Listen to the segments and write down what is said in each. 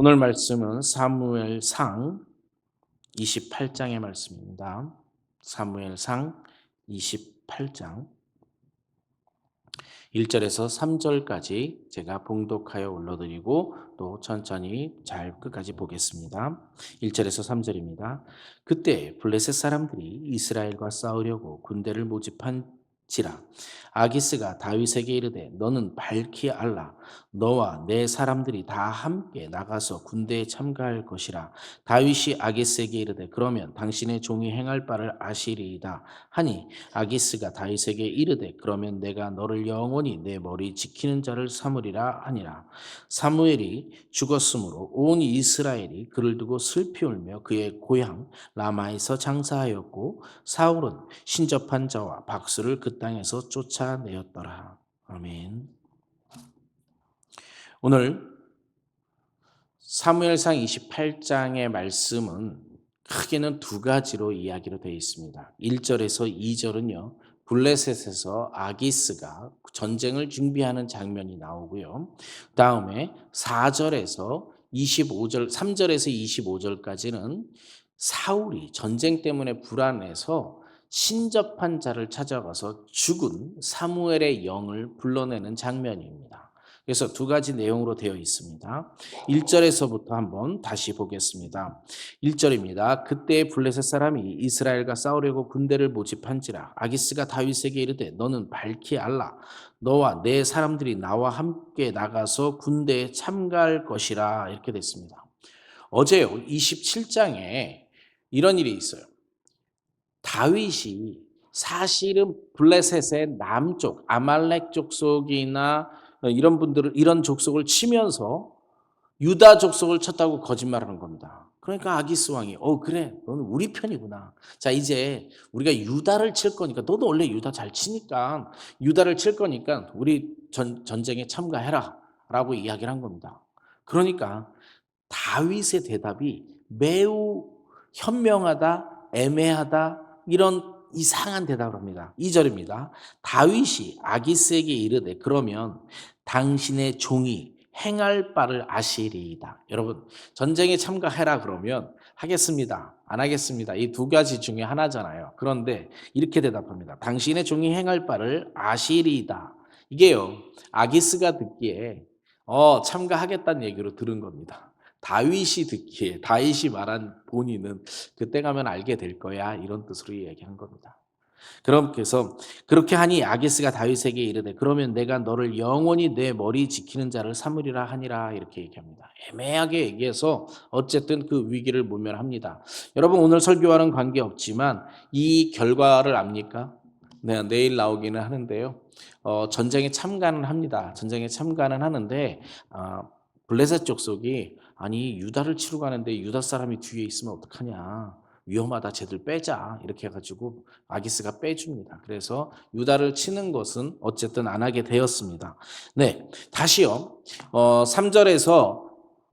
오늘 말씀은 사무엘상 28장의 말씀입니다. 사무엘상 28장 1절에서 3절까지 제가 봉독하여 올려드리고 또 천천히 잘 끝까지 보겠습니다. 1절에서 3절입니다. 그때 블레셋 사람들이 이스라엘과 싸우려고 군대를 모집한지라 아기스가 다윗에게 이르되 너는 밝히 알라 너와 내 사람들이 다 함께 나가서 군대에 참가할 것이라. 다윗이 아기스에게 이르되 그러면 당신의 종이 행할 바를 아시리이다. 하니 아기스가 다윗에게 이르되 그러면 내가 너를 영원히 내 머리 지키는 자를 삼으리라 하니라. 사무엘이 죽었으므로 온 이스라엘이 그를 두고 슬피 울며 그의 고향 라마에서 장사하였고 사울은 신접한 자와 박수를 그 땅에서 쫓아내었더라. 아멘. 오늘 사무엘상 28장의 말씀은 크게는 두 가지로 이야기로 되어 있습니다. 1절에서 2절은요. 블레셋에서 아기스가 전쟁을 준비하는 장면이 나오고요. 다음에 4절에서 25절, 3절에서 25절까지는 사울이 전쟁 때문에 불안해서 신접한 자를 찾아가서 죽은 사무엘의 영을 불러내는 장면입니다. 그래서 두 가지 내용으로 되어 있습니다. 1절에서부터 한번 다시 보겠습니다. 1절입니다. 그때 블레셋 사람이 이스라엘과 싸우려고 군대를 모집한지라 아기스가 다윗에게 이르되 너는 밝히 알라 너와 내 사람들이 나와 함께 나가서 군대에 참가할 것이라 이렇게 됐습니다. 어제요 27장에 이런 일이 있어요. 다윗이 사실은 블레셋의 남쪽 아말렉 족 속이나 이런 분들을 이런 족속을 치면서 유다 족속을 쳤다고 거짓말하는 겁니다. 그러니까 아기스 왕이 어 그래 너는 우리 편이구나. 자 이제 우리가 유다를 칠 거니까 너도 원래 유다 잘 치니까 유다를 칠 거니까 우리 전, 전쟁에 참가해라라고 이야기를 한 겁니다. 그러니까 다윗의 대답이 매우 현명하다, 애매하다 이런 이상한 대답을 합니다. 2절입니다. 다윗이 아기스에게 이르되 그러면 당신의 종이 행할 바를 아시리이다. 여러분 전쟁에 참가해라 그러면 하겠습니다. 안 하겠습니다. 이 두 가지 중에 하나잖아요. 그런데 이렇게 대답합니다. 당신의 종이 행할 바를 아시리이다. 이게요. 아기스가 듣기에 어 참가하겠다는 얘기로 들은 겁니다. 다윗이 듣기에 다윗이 말한 본인은 그때 가면 알게 될 거야 이런 뜻으로 얘기한 겁니다. 그렇게서 그렇게 하니 아기스가 다윗에게 이르되 그러면 내가 너를 영원히 내 머리 지키는 자를 삼으리라 하니라 이렇게 얘기합니다. 애매하게 얘기해서 어쨌든 그 위기를 모면합니다. 여러분 오늘 설교와는 관계 없지만 이 결과를 압니까? 네, 내일 나오기는 하는데요. 어, 전쟁에 참가는 합니다. 전쟁에 참가는 하는데 어, 블레셋 족속이 아니 유다를 치러 가는데 유다 사람이 뒤에 있으면 어떡하냐 위험하다 쟤들 빼자 이렇게 해가지고 아기스가 빼줍니다. 그래서 유다를 치는 것은 어쨌든 안 하게 되었습니다. 네 다시요 어, 3절에서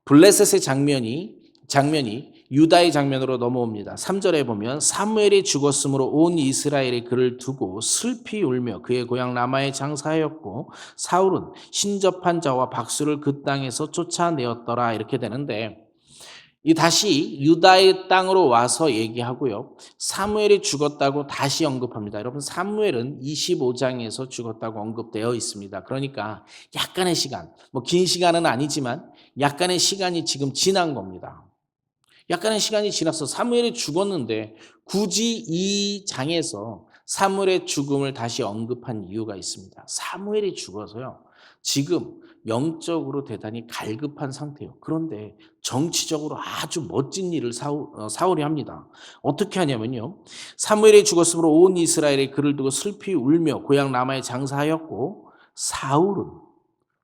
블레셋의 장면이 장면이 유다의 장면으로 넘어옵니다. 3절에 보면 사무엘이 죽었으므로 온 이스라엘이 그를 두고 슬피 울며 그의 고향 라마에 장사하였고 사울은 신접한 자와 박수를 그 땅에서 쫓아내었더라 이렇게 되는데 이 다시 유다의 땅으로 와서 얘기하고요. 사무엘이 죽었다고 다시 언급합니다. 여러분 사무엘은 25장에서 죽었다고 언급되어 있습니다. 그러니까 약간의 시간, 뭐 긴 시간은 아니지만 약간의 시간이 지금 지난 겁니다. 약간의 시간이 지났어. 사무엘이 죽었는데 굳이 이 장에서 사무엘의 죽음을 다시 언급한 이유가 있습니다. 사무엘이 죽어서요. 지금 영적으로 대단히 갈급한 상태예요. 그런데 정치적으로 아주 멋진 일을 어, 사울이 합니다. 어떻게 하냐면요. 사무엘이 죽었으므로 온 이스라엘이 그를 두고 슬피 울며 고향 라마에 장사하였고 사울은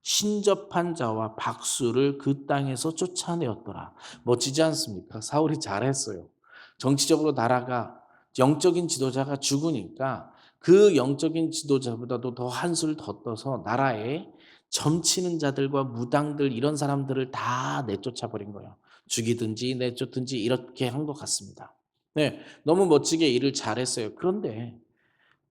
신접한 자와 박수를 그 땅에서 쫓아내었더라. 멋지지 않습니까? 사울이 잘했어요. 정치적으로 나라가 영적인 지도자가 죽으니까 그 영적인 지도자보다도 더 한술 더 떠서 나라에 점치는 자들과 무당들 이런 사람들을 다 내쫓아 버린 거예요. 죽이든지 내쫓든지 이렇게 한 것 같습니다. 네, 너무 멋지게 일을 잘했어요. 그런데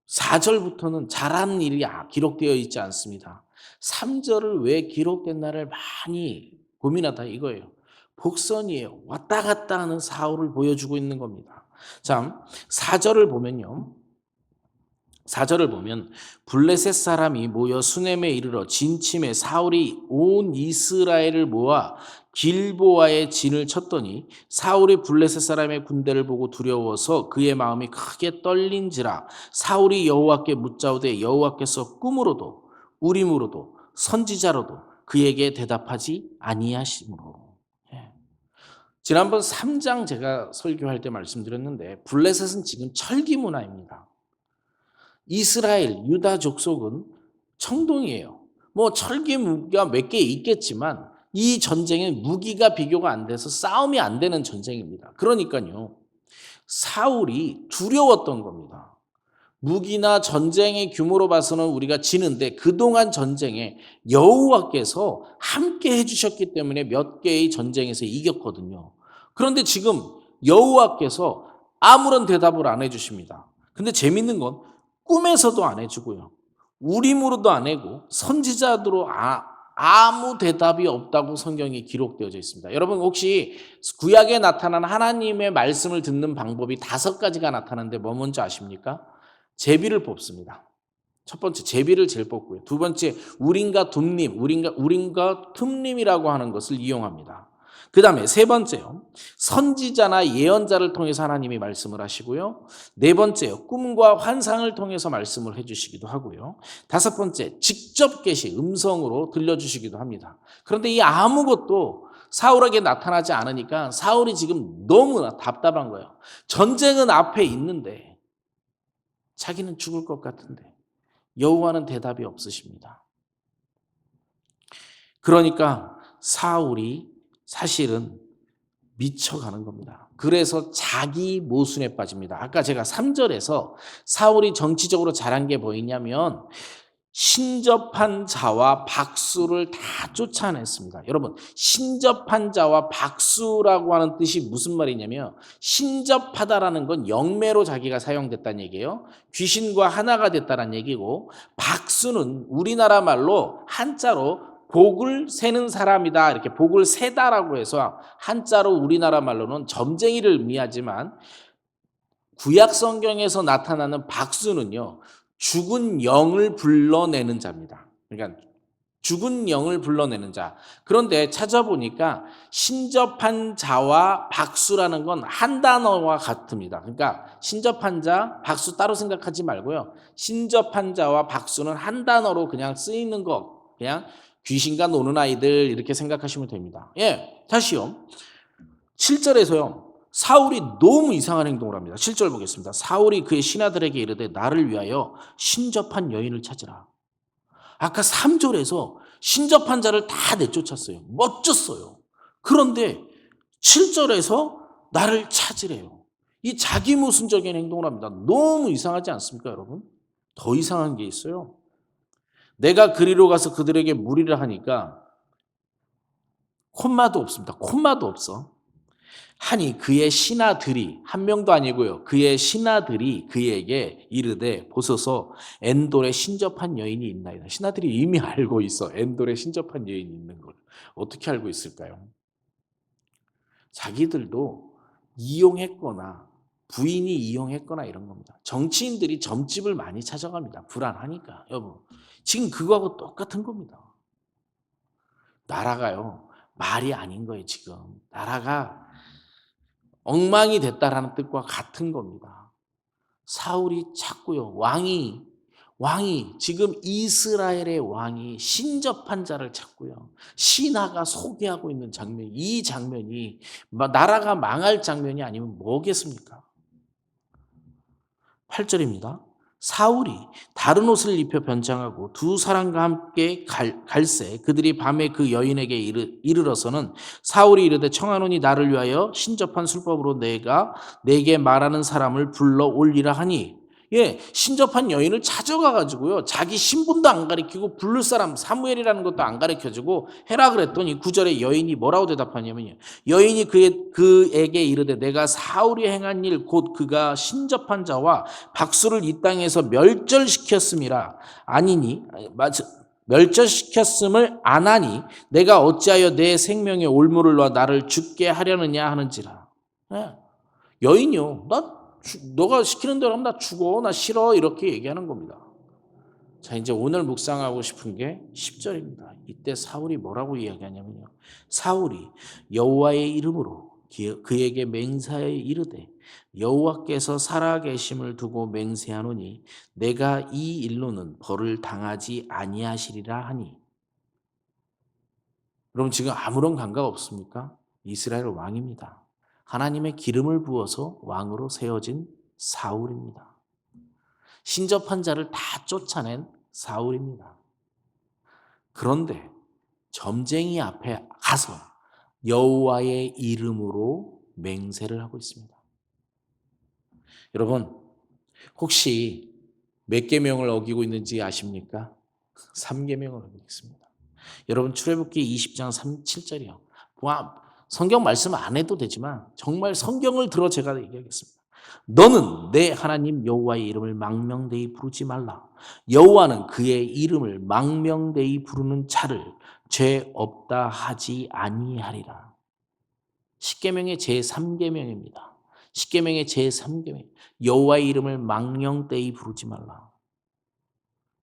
4절부터는 잘한 일이 기록되어 있지 않습니다. 3절을 왜 기록됐나를 많이 고민하다 이거예요. 복선이에요. 왔다 갔다 하는 사울을 보여주고 있는 겁니다. 자, 4절을 보면요. 4절을 보면 블레셋 사람이 모여 수넴에 이르러 진침에 사울이 온 이스라엘을 모아 길보아의 진을 쳤더니 사울이 블레셋 사람의 군대를 보고 두려워서 그의 마음이 크게 떨린지라 사울이 여호와께 묻자오되 여호와께서 꿈으로도 우림으로도 선지자로도 그에게 대답하지 아니하심으로 예. 지난번 3장 제가 설교할 때 말씀드렸는데 블레셋은 지금 철기 문화입니다. 이스라엘 유다 족속은 청동이에요. 뭐 철기 무기가 몇 개 있겠지만 이 전쟁은 무기가 비교가 안 돼서 싸움이 안 되는 전쟁입니다. 그러니까요. 사울이 두려웠던 겁니다. 무기나 전쟁의 규모로 봐서는 우리가 지는데 그동안 전쟁에 여호와께서 함께 해주셨기 때문에 몇 개의 전쟁에서 이겼거든요. 그런데 지금 여호와께서 아무런 대답을 안 해주십니다. 근데 재밌는 건 꿈에서도 안 해주고요. 우림으로도 안 해고 선지자들로 아, 아무 대답이 없다고 성경이 기록되어져 있습니다. 여러분 혹시 구약에 나타난 하나님의 말씀을 듣는 방법이 다섯 가지가 나타나는데 뭐 뭔지 아십니까? 제비를 뽑습니다. 첫 번째 제비를 제일 뽑고요. 두 번째 우린과 둠님, 우린과 우린과 틈님이라고 하는 것을 이용합니다. 그 다음에 세 번째요. 선지자나 예언자를 통해서 하나님이 말씀을 하시고요. 네 번째요. 꿈과 환상을 통해서 말씀을 해주시기도 하고요. 다섯 번째, 직접 계시, 음성으로 들려주시기도 합니다. 그런데 이 아무것도 사울에게 나타나지 않으니까 사울이 지금 너무나 답답한 거예요. 전쟁은 앞에 있는데 자기는 죽을 것 같은데 여호와는 대답이 없으십니다. 그러니까 사울이 사실은 미쳐가는 겁니다. 그래서 자기 모순에 빠집니다. 아까 제가 3절에서 사울이 정치적으로 잘한 게 뭐였냐면 신접한 자와 박수를 다 쫓아냈습니다. 여러분, 신접한 자와 박수라고 하는 뜻이 무슨 말이냐면 신접하다라는 건 영매로 자기가 사용됐다는 얘기예요. 귀신과 하나가 됐다는 얘기고 박수는 우리나라 말로 한자로 복을 세는 사람이다. 이렇게 복을 세다라고 해서 한자로 우리나라 말로는 점쟁이를 의미하지만 구약 성경에서 나타나는 박수는요. 죽은 영을 불러내는 자입니다. 그러니까 죽은 영을 불러내는 자. 그런데 찾아보니까 신접한 자와 박수라는 건 한 단어와 같습니다. 그러니까 신접한 자, 박수 따로 생각하지 말고요. 신접한 자와 박수는 한 단어로 그냥 쓰이는 것. 그냥 귀신과 노는 아이들 이렇게 생각하시면 됩니다. 예, 다시요. 7절에서요. 사울이 너무 이상한 행동을 합니다. 7절 보겠습니다. 사울이 그의 신하들에게 이르되 나를 위하여 신접한 여인을 찾으라. 아까 3절에서 신접한 자를 다 내쫓았어요. 멋졌어요. 그런데 7절에서 나를 찾으래요. 이 자기 모순적인 행동을 합니다. 너무 이상하지 않습니까, 여러분? 더 이상한 게 있어요. 내가 그리로 가서 그들에게 무리를 하니까 콤마도 없습니다. 콤마도 없어. 하니 그의 신하들이 한 명도 아니고요. 그의 신하들이 그에게 이르되 보소서 엔돌에 신접한 여인이 있나이다. 신하들이 이미 알고 있어. 엔돌에 신접한 여인이 있는 걸. 어떻게 알고 있을까요? 자기들도 이용했거나 부인이 이용했거나 이런 겁니다. 정치인들이 점집을 많이 찾아갑니다. 불안하니까. 여보, 지금 그거하고 똑같은 겁니다. 나라가요, 말이 아닌 거예요, 지금. 나라가 엉망이 됐다라는 뜻과 같은 겁니다. 사울이 찾고요, 왕이, 왕이, 지금 이스라엘의 왕이 신접한 자를 찾고요. 신하가 소개하고 있는 장면, 이 장면이 나라가 망할 장면이 아니면 뭐겠습니까? 8절입니다. 사울이 다른 옷을 입혀 변장하고 두 사람과 함께 갈, 갈새 그들이 밤에 그 여인에게 이르, 이르러서는 사울이 이르되 청하노니 나를 위하여 신접한 술법으로 내가 내게 말하는 사람을 불러 올리라 하니 예, 신접한 여인을 찾아가 가지고요. 자기 신분도 안 가리키고 부를 사람 사무엘이라는 것도 안 가르쳐 주고 해라 그랬더니 구절에 여인이 뭐라고 대답하냐면요. 여인이 그의 그에게 이르되 내가 사울이 행한 일 곧 그가 신접한 자와 박수를 이 땅에서 멸절시켰음이라 아니니 맞 멸절시켰음을 안 하니 내가 어찌하여 내 생명의 올무를 놔 나를 죽게 하려느냐 하는지라. 예. 여인이요. 나 주- 너가 시키는 대로 하면 나 죽어. 나 싫어. 이렇게 얘기하는 겁니다. 자, 이제 오늘 묵상하고 싶은 게 10절입니다. 이때 사울이 뭐라고 이야기하냐면요. 사울이 여호와의 이름으로 기- 그에게 맹세하여 이르되 여호와께서 살아계심을 두고 맹세하노니 내가 이 일로는 벌을 당하지 아니하시리라 하니 여러분 지금 아무런 감각 없습니까? 이스라엘 왕입니다. 하나님의 기름을 부어서 왕으로 세워진 사울입니다. 신접한 자를 다 쫓아낸 사울입니다. 그런데 점쟁이 앞에 가서 여호와의 이름으로 맹세를 하고 있습니다. 여러분 혹시 몇 계명을 어기고 있는지 아십니까? 3계명을 어기고 있습니다. 여러분 출애굽기 20장 3, 7절이요. 성경 말씀 안 해도 되지만 정말 성경을 들어 제가 얘기하겠습니다. 너는 내 하나님 여호와의 이름을 망명되이 부르지 말라. 여호와는 그의 이름을 망명되이 부르는 자를 죄 없다 하지 아니하리라. 십계명의 제 3계명입니다. 십계명의 제 3계명. 여호와의 이름을 망령되이 부르지 말라.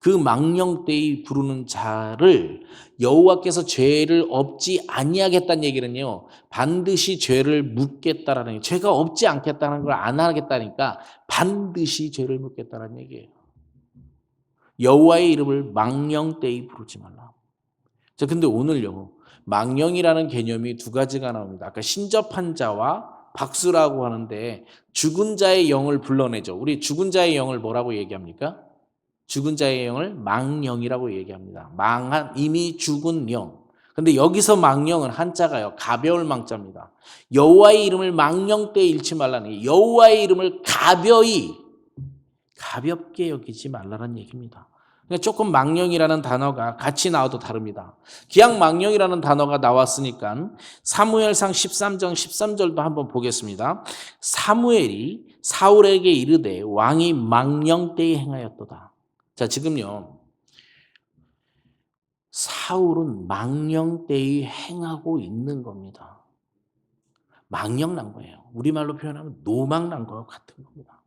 그 망령되이 부르는 자를 여호와께서 죄를 없지 아니하겠다는 얘기는요. 반드시 죄를 묻겠다라는 죄가 없지 않겠다는 걸 안 하겠다니까 반드시 죄를 묻겠다는 얘기예요. 여호와의 이름을 망령되이 부르지 말라. 자, 근데 오늘요. 망령이라는 개념이 두 가지가 나옵니다. 아까 신접한 자와 박수라고 하는데 죽은 자의 영을 불러내죠. 우리 죽은 자의 영을 뭐라고 얘기합니까? 죽은 자의 영을 망령이라고 얘기합니다. 망한 이미 죽은 영. 근데 여기서 망령은 한자가요. 가벼울 망자입니다. 여호와의 이름을 망령 때 잃지 말라니 여호와의 이름을 가벼이 가볍게 여기지 말라는 얘기입니다. 그러니까 조금 망령이라는 단어가 같이 나와도 다릅니다. 기왕 망령이라는 단어가 나왔으니까 사무엘상 13장 13절도 한번 보겠습니다. 사무엘이 사울에게 이르되 왕이 망령 때에 행하였도다. 자, 지금요. 사울은 망령 때에 행하고 있는 겁니다. 망령 난 거예요. 우리말로 표현하면 노망 난 거와 같은 겁니다.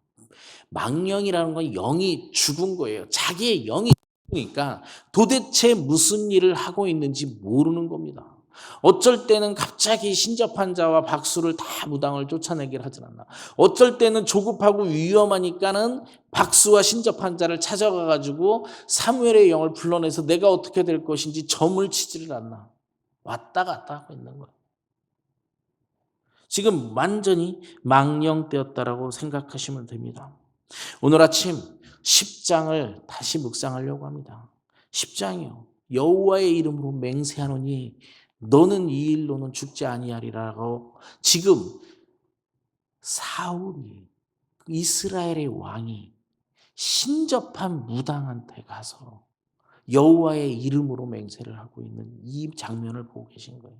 망령이라는 건 영이 죽은 거예요. 자기의 영이 죽으니까 도대체 무슨 일을 하고 있는지 모르는 겁니다. 어쩔 때는 갑자기 신접한 자와 박수를 다 무당을 쫓아내길 하진 않나. 어쩔 때는 조급하고 위험하니까는 박수와 신접한 자를 찾아가 가지고 사무엘의 영을 불러내서 내가 어떻게 될 것인지 점을 치지를 않나. 왔다 갔다 하고 있는 거예요. 지금 완전히 망령되었다라고 생각하시면 됩니다. 오늘 아침 10장을 다시 묵상하려고 합니다. 10장이요. 여호와의 이름으로 맹세하노니 너는 이 일로는 죽지 아니하리라고 지금 사울이 이스라엘의 왕이 신접한 무당한테 가서 여호와의 이름으로 맹세를 하고 있는 이 장면을 보고 계신 거예요.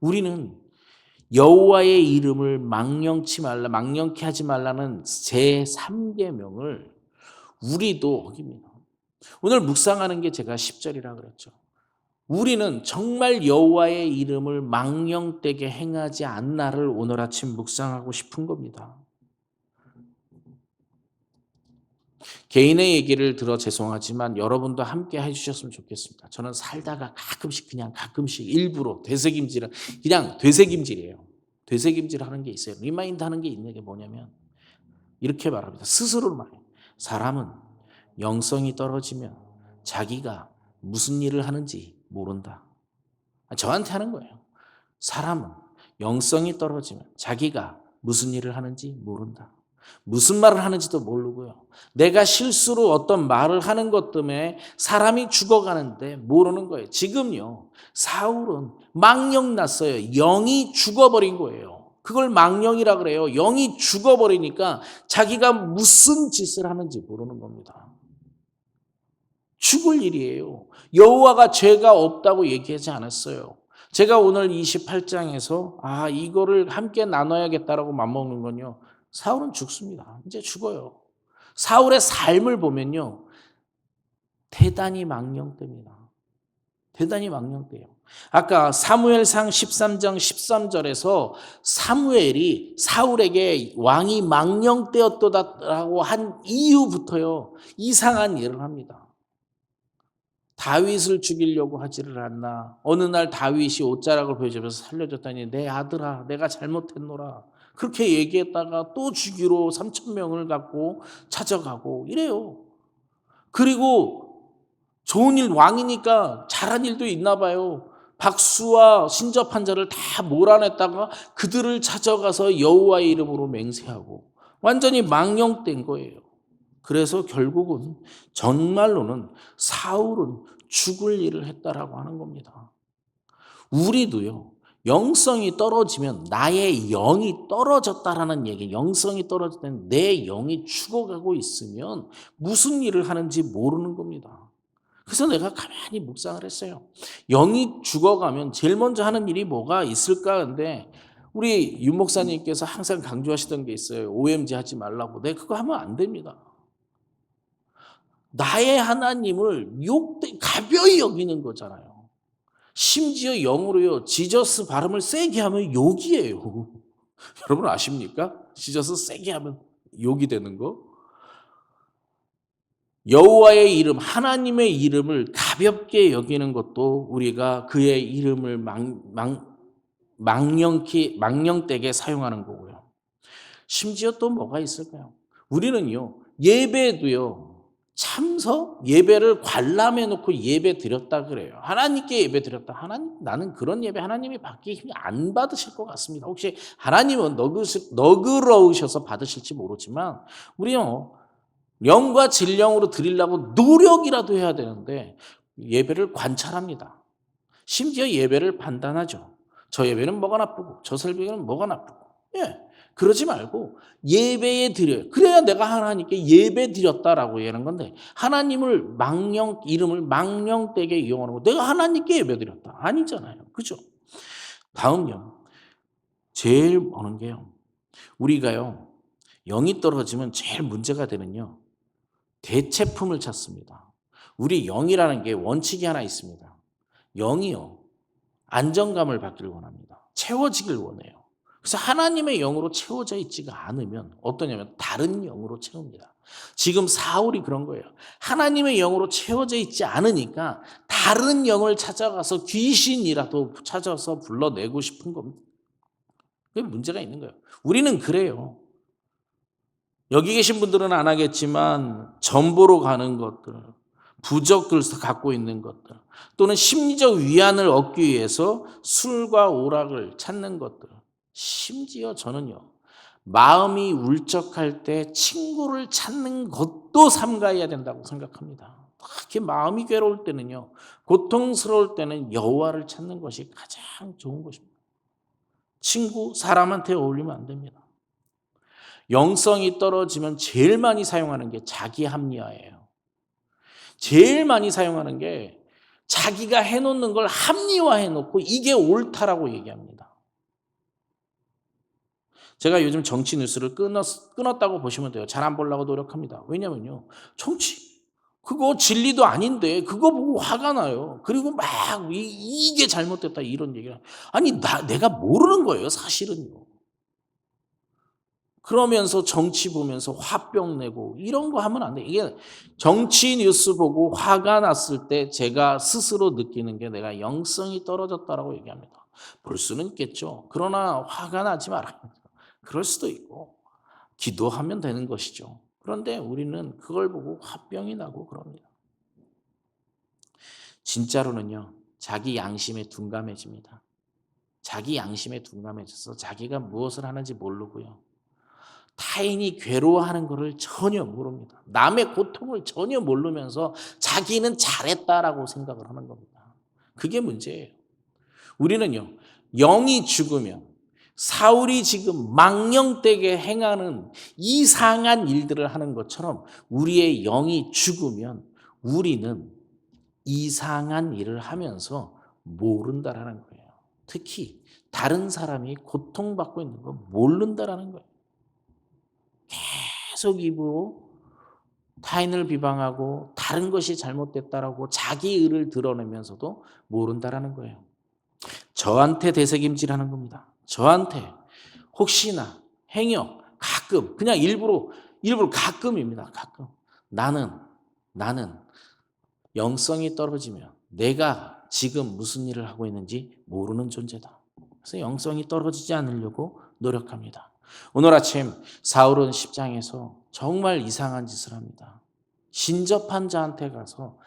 우리는 여호와의 이름을 망령치 말라, 망령케 하지 말라는 제 3계명을 우리도 어깁니다. 오늘 묵상하는 게 제가 10절이라 그랬죠. 우리는 정말 여호와의 이름을 망령되게 행하지 않나를 오늘 아침 묵상하고 싶은 겁니다. 개인의 얘기를 들어 죄송하지만 여러분도 함께 해주셨으면 좋겠습니다. 저는 살다가 가끔씩 그냥 가끔씩 일부러 되새김질을 그냥 되새김질이에요. 되새김질 하는 게 있어요. 리마인드 하는 게 있는 게 뭐냐면 이렇게 말합니다. 스스로를 말해요. 사람은 영성이 떨어지면 자기가 무슨 일을 하는지 모른다. 저한테 하는 거예요. 사람은 영성이 떨어지면 자기가 무슨 일을 하는지 모른다. 무슨 말을 하는지도 모르고요. 내가 실수로 어떤 말을 하는 것 때문에 사람이 죽어가는데 모르는 거예요. 지금요, 사울은 망령 났어요. 영이 죽어버린 거예요. 그걸 망령이라 그래요. 영이 죽어버리니까 자기가 무슨 짓을 하는지 모르는 겁니다. 죽을 일이에요. 여호와가 죄가 없다고 얘기하지 않았어요. 제가 오늘 28장에서 아 이거를 함께 나눠야겠다라고 맘먹는 건요. 사울은 죽습니다. 이제 죽어요. 사울의 삶을 보면요. 대단히 망령됩니다. 대단히 망령돼요. 아까 사무엘상 13장 13절에서 사무엘이 사울에게 왕이 망령되었도다라고 한 이후부터요 이상한 일을 합니다. 다윗을 죽이려고 하지를 않나. 어느 날 다윗이 옷자락을 보여주면서 살려줬더니 내 아들아 내가 잘못했노라. 그렇게 얘기했다가 또 죽이로 3천 명을 갖고 찾아가고 이래요. 그리고 좋은 일 왕이니까 잘한 일도 있나 봐요. 박수와 신접한 자를 다 몰아냈다가 그들을 찾아가서 여호와의 이름으로 맹세하고 완전히 망령된 거예요. 그래서 결국은 정말로는 사울은 죽을 일을 했다라고 하는 겁니다. 우리도요. 영성이 떨어지면 나의 영이 떨어졌다라는 얘기, 영성이 떨어졌다는 내 영이 죽어가고 있으면 무슨 일을 하는지 모르는 겁니다. 그래서 내가 가만히 묵상을 했어요. 영이 죽어가면 제일 먼저 하는 일이 뭐가 있을까? 근데 우리 윤 목사님께서 항상 강조하시던 게 있어요. OMG 하지 말라고. 내 그거 하면 안 됩니다. 나의 하나님을 욕, 가벼이 여기는 거잖아요. 심지어 영어로요, 지저스 발음을 세게 하면 욕이에요. 여러분 아십니까? 지저스 세게 하면 욕이 되는 거? 여호와의 이름, 하나님의 이름을 가볍게 여기는 것도 우리가 그의 이름을 망, 망, 망령키, 망령되게 사용하는 거고요. 심지어 또 뭐가 있을까요? 우리는요, 예배도요, 참서 예배를 관람해 놓고 예배 드렸다 그래요. 하나님께 예배 드렸다. 하나님 나는 그런 예배 하나님이 받기 안 받으실 것 같습니다. 혹시 하나님은 너그러우셔서 받으실지 모르지만 우리요 영과 진령으로 드리려고 노력이라도 해야 되는데 예배를 관찰합니다. 심지어 예배를 판단하죠. 저 예배는 뭐가 나쁘고 저 설교는 뭐가 나쁘고. 예. 그러지 말고 예배에 드려요. 그래야 내가 하나님께 예배 드렸다라고 얘기하는 건데 하나님을 망령 이름을 망령되게 이용하는 거 내가 하나님께 예배 드렸다 아니잖아요. 그죠? 다음요. 제일 어는 게요. 우리가요. 영이 떨어지면 제일 문제가 되는요. 대체품을 찾습니다. 우리 영이라는 게 원칙이 하나 있습니다. 영이요. 안정감을 받기를 원합니다. 채워지길 원해요. 그래서 하나님의 영으로 채워져 있지가 않으면 어떠냐면 다른 영으로 채웁니다. 지금 사울이 그런 거예요. 하나님의 영으로 채워져 있지 않으니까 다른 영을 찾아가서 귀신이라도 찾아서 불러내고 싶은 겁니다. 그게 문제가 있는 거예요. 우리는 그래요. 여기 계신 분들은 안 하겠지만 전보로 가는 것들, 부적들 갖고 있는 것들, 또는 심리적 위안을 얻기 위해서 술과 오락을 찾는 것들. 심지어 저는요, 마음이 울적할 때 친구를 찾는 것도 삼가해야 된다고 생각합니다. 특히 마음이 괴로울 때는요, 고통스러울 때는 여호와를 찾는 것이 가장 좋은 것입니다. 친구, 사람한테 어울리면 안 됩니다. 영성이 떨어지면 제일 많이 사용하는 게 자기 합리화예요. 제일 많이 사용하는 게 자기가 해놓는 걸 합리화해 놓고 이게 옳다라고 얘기합니다. 제가 요즘 정치 뉴스를 끊었, 끊었다고 보시면 돼요. 잘 안 보려고 노력합니다. 왜냐면요. 정치, 그거 진리도 아닌데 그거 보고 화가 나요. 그리고 막 이, 게 잘못됐다 이런 얘기를. 아니, 나, 내가 모르는 거예요. 사실은요. 그러면서 정치 보면서 화병 내고 이런 거 하면 안 돼. 이게 정치 뉴스 보고 화가 났을 때 제가 스스로 느끼는 게 내가 영성이 떨어졌다라고 얘기합니다. 볼 수는 있겠죠. 그러나 화가 나지 말아야 그럴 수도 있고 기도하면 되는 것이죠. 그런데 우리는 그걸 보고 화병이 나고 그럽니다. 진짜로는요. 자기 양심에 둔감해집니다. 자기 양심에 둔감해져서 자기가 무엇을 하는지 모르고요. 타인이 괴로워하는 것을 전혀 모릅니다. 남의 고통을 전혀 모르면서 자기는 잘했다라고 생각을 하는 겁니다. 그게 문제예요. 우리는요, 영이 죽으면 사울이 지금 망령되게 행하는 이상한 일들을 하는 것처럼 우리의 영이 죽으면 우리는 이상한 일을 하면서 모른다라는 거예요. 특히 다른 사람이 고통받고 있는 거 모른다라는 거예요. 계속 입으로 타인을 비방하고 다른 것이 잘못됐다라고 자기 의를 드러내면서도 모른다라는 거예요. 저한테 대책임질하는 겁니다. 저한테 혹시나 행여 가끔 그냥 일부러 일부러 가끔입니다. 가끔 나는 나는 영성이 떨어지면 내가 지금 무슨 일을 하고 있는지 모르는 존재다. 그래서 영성이 떨어지지 않으려고 노력합니다. 오늘 아침 사울은 10장에서 정말 이상한 짓을 합니다. 신접한 자한테 가서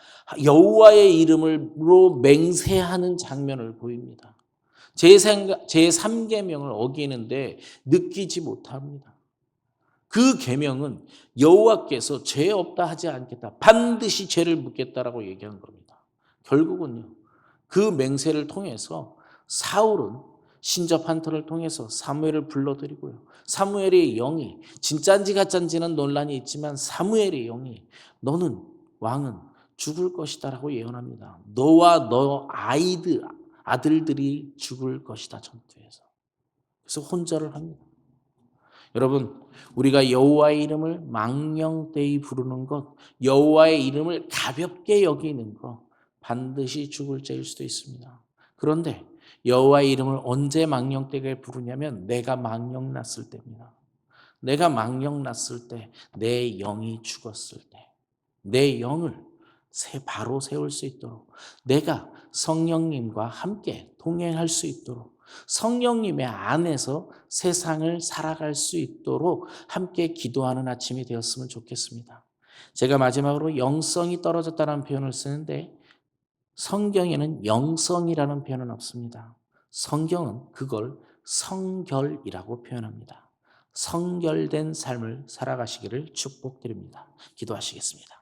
여호와의 이름으로 맹세하는 장면을 보입니다. 제 생각, 제 3계명을 어기는데 느끼지 못합니다. 그 계명은 여호와께서 죄 없다 하지 않겠다. 반드시 죄를 묻겠다라고 얘기한 겁니다. 결국은요. 그 맹세를 통해서 사울은 신접 한 터를 통해서 사무엘을 불러들이고요. 사무엘의 영이 진짜인지 가짜인지는 논란이 있지만 사무엘의 영이 너는 왕은 죽을 것이다라고 예언합니다. 너와 너 아이들 아들들이 죽을 것이다 전투에서. 그래서 혼절을 합니다. 여러분, 우리가 여호와의 이름을 망령되이 부르는 것, 여호와의 이름을 가볍게 여기는 것 반드시 죽을 죄일 수도 있습니다. 그런데 여호와의 이름을 언제 망령되게 부르냐면 내가 망령 났을 때입니다. 내가 망령 났을 때, 내 영이 죽었을 때, 내 영을 새 바로 세울 수 있도록 내가 성령님과 함께 동행할 수 있도록 성령님의 안에서 세상을 살아갈 수 있도록 함께 기도하는 아침이 되었으면 좋겠습니다. 제가 마지막으로 영성이 떨어졌다는 표현을 쓰는데 성경에는 영성이라는 표현은 없습니다. 성경은 그걸 성결이라고 표현합니다. 성결된 삶을 살아가시기를 축복드립니다. 기도하시겠습니다.